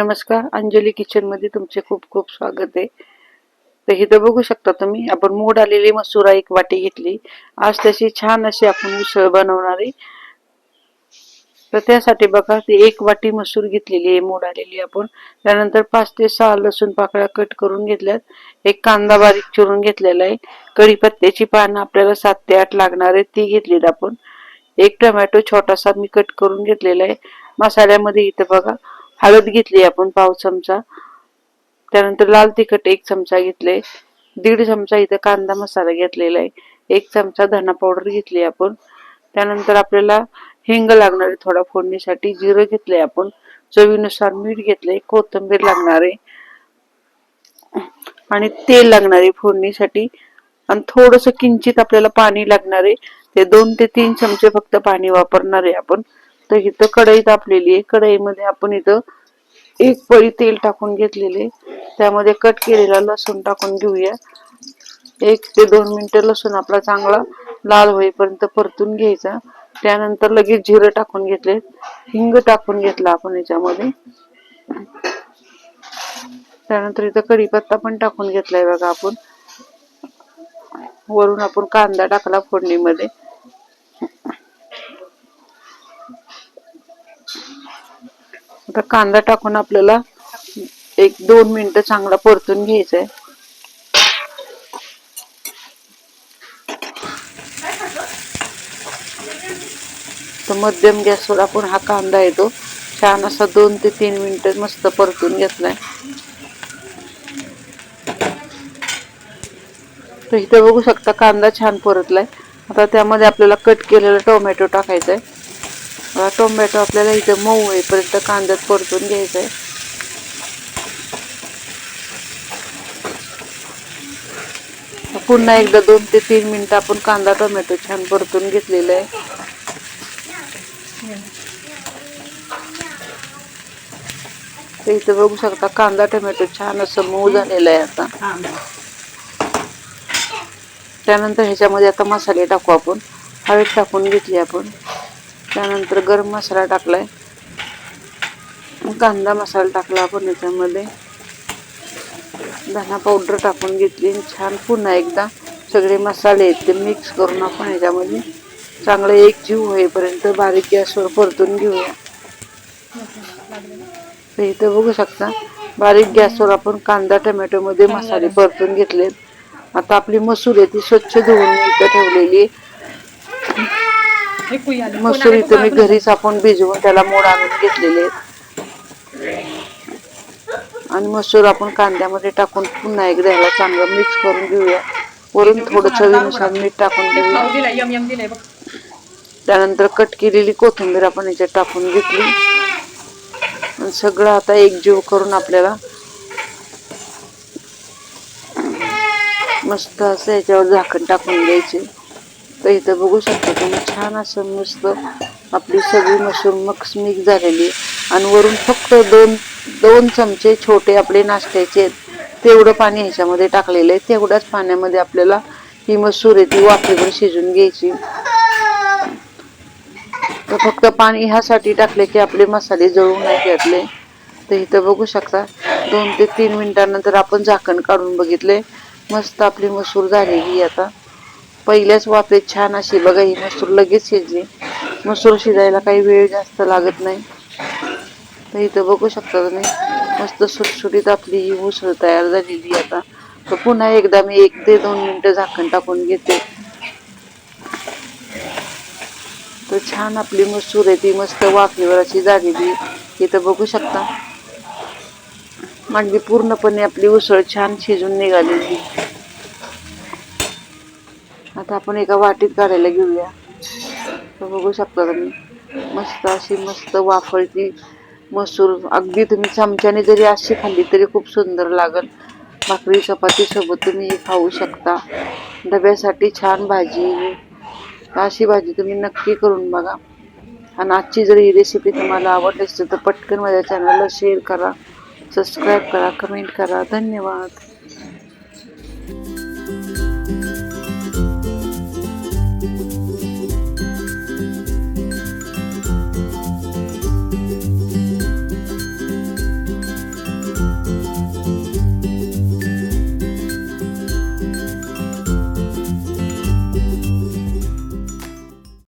नमस्कार. अंजली किचनमध्ये तुमचे खूप खूप स्वागत आहे. तर इथं बघू शकता तुम्ही आपण मोड आलेली मसुरा एक वाटी घेतली. आज त्याची छान अशी आपण मिसळ बनवणार आहे. तर त्यासाठी बघा ती एक वाटी मसूर घेतलेली आहे मोड आलेली आपण. त्यानंतर पाच ते सहा लसूण पाकळ्या कट करून घेतल्यात. एक कांदा बारीक चिरून घेतलेला आहे. कढीपत्त्याची पानं आपल्याला सात ते आठ लागणार आहे ती घेतलीत आपण. एक टोमॅटो छोटासा मी कट करून घेतलेला आहे. मसाल्यामध्ये इथं बघा हळद घेतली आपण पाव चमचा. त्यानंतर लाल तिखट एक चमचा घेतले. दीड चमचा इथं कांदा मसाला घेतलेला आहे. एक चमचा धना पावडर घेतली आपण. त्यानंतर आपल्याला हिंग लागणार आहे थोडा फोडणीसाठी. जिरं घेतले आपण. चवीनुसार मीठ घेतले कोथिंबीर लागणार आहे. आणि तेल लागणार आहे फोडणीसाठी. आणि थोडस किंचित आपल्याला पाणी लागणार आहे. ते दोन ते तीन चमचे फक्त पाणी वापरणार आहे आपण. तर इथं कढई तापलेली आहे. कढईमध्ये आपण इथं एक पळी तेल टाकून घेतलेले त्यामध्ये कट केलेला लसूण टाकून घेऊया. एक ते दोन मिनिटं लसूण आपला चांगला लाल होईपर्यंत परतून घ्यायचा. त्यानंतर लगेच जिरं टाकून घेतले. हिंग टाकून घेतला आपण याच्यामध्ये. त्यानंतर इथं कढीपत्ता पण टाकून घेतलाय बघा आपण. वरून आपण कांदा टाकला फोडणीमध्ये. आता कांदा टाकून आपल्याला एक दोन मिनिटं चांगला परतून घ्यायचा आहे तर मध्यम गॅसवर आपण हा कांदा येतो छान असा दोन ते तीन मिनिटं मस्त परतून घेतलाय. तर इथे बघू शकता कांदा छान परतलाय. आता त्यामध्ये आपल्याला कट केलेला टोमॅटो टाकायचा आहे टोमॅटो आपल्याला इथं मऊ होईपर्यंत कांद्यात परतून घ्यायचा आहे पुन्हा एकदा दोन ते तीन मिनिटं आपण कांदा टोमॅटो छान परतून घेतलेला आहे. इथं बघू शकता कांदा टोमॅटो छान असं मऊ झालेला आहे आता. त्यानंतर ह्याच्यामध्ये आता मसाले टाकू आपण. हळद टाकून घेतली आपण. त्यानंतर गरम मसाला टाकलाय. कांदा मसाला टाकला आपण याच्यामध्ये. धना पावडर टाकून घेतली आणि छान पुन्हा एकदा सगळे मसाले आहेत ते मिक्स करून आपण याच्यामध्ये चांगलं एक जीव होईपर्यंत बारीक गॅसवर परतून घेऊया. तर इथं बघू शकता बारीक गॅसवर आपण कांदा टोमॅटोमध्ये मसाले परतून घेतलेत. आता आपली मसूर आहे ती स्वच्छ धुवून इथं ठेवलेली मसूर इथं मी घरीच आपण भिजवून त्याला मोड आणून घेतलेले आणि मसूर आपण कांद्यामध्ये टाकून पुन्हा एकदा याला चांगलं मिक्स करून घेऊया. वरून थोडं चवीनुसार मीठ टाकून घेऊया त्यानंतर कट केलेली कोथिंबीर आपण याच्यात टाकून घेतली. आणि सगळं आता एकजीव करून आपल्याला मस्त असं याच्यावर झाकण टाकून द्यायचे. तर इथं बघू शकता तुम्ही छान असं मस्त आपली सगळी मसूर मक्स मिक्स झालेली आहे. आणि वरून फक्त दोन दोन चमचे छोटे आपले नाश्त्याचे तेवढं पाणी ह्याच्यामध्ये टाकलेलं आहे. तेवढ्याच पाण्यामध्ये आपल्याला ही मसूर आहे ती वाफेवर शिजून घ्यायची. तर फक्त पाणी ह्यासाठी टाकले की आपले मसाले जळून नाही घेतले तर इथं बघू शकता दोन ते तीन मिनिटानंतर आपण झाकण काढून बघितले मस्त आपली मसूर झालेली आहे आता. पहिल्याच वाफेत छान अशी बघा ही मसूर लगेच शिजली. मसूर शिजायला काही वेळ जास्त लागत नाही. तर इथं बघू शकता तुम्ही मस्त सुटसुटीत आपली ही उसळ तयार झालेली आता. तर पुन्हा एकदा मी एक ते दोन मिनटं झाकण टाकून घेते. तर छान आपली मसूर आहे ती मस्त वाफेवर अशी झालेली इथं बघू शकता. अगदी पूर्णपणे आपली उसळ छान शिजून निघालेली आता आपण एका वाटीत काढायला घेऊया. तर बघू शकता तुम्ही मस्त अशी मस्त वाफळची मसूर. अगदी तुम्ही चमच्याने जरी अशी खाल्ली तरी खूप सुंदर लागल. भाकरी चपातीसोबत तुम्ही खाऊ शकता. डब्यासाठी छान भाजी. अशी भाजी तुम्ही नक्की करून बघा. आणि आजची जर ही रेसिपी तुम्हाला आवडली असेल तर पटकन माझ्या चॅनलला शेअर करा सबस्क्राईब करा कमेंट करा. धन्यवाद.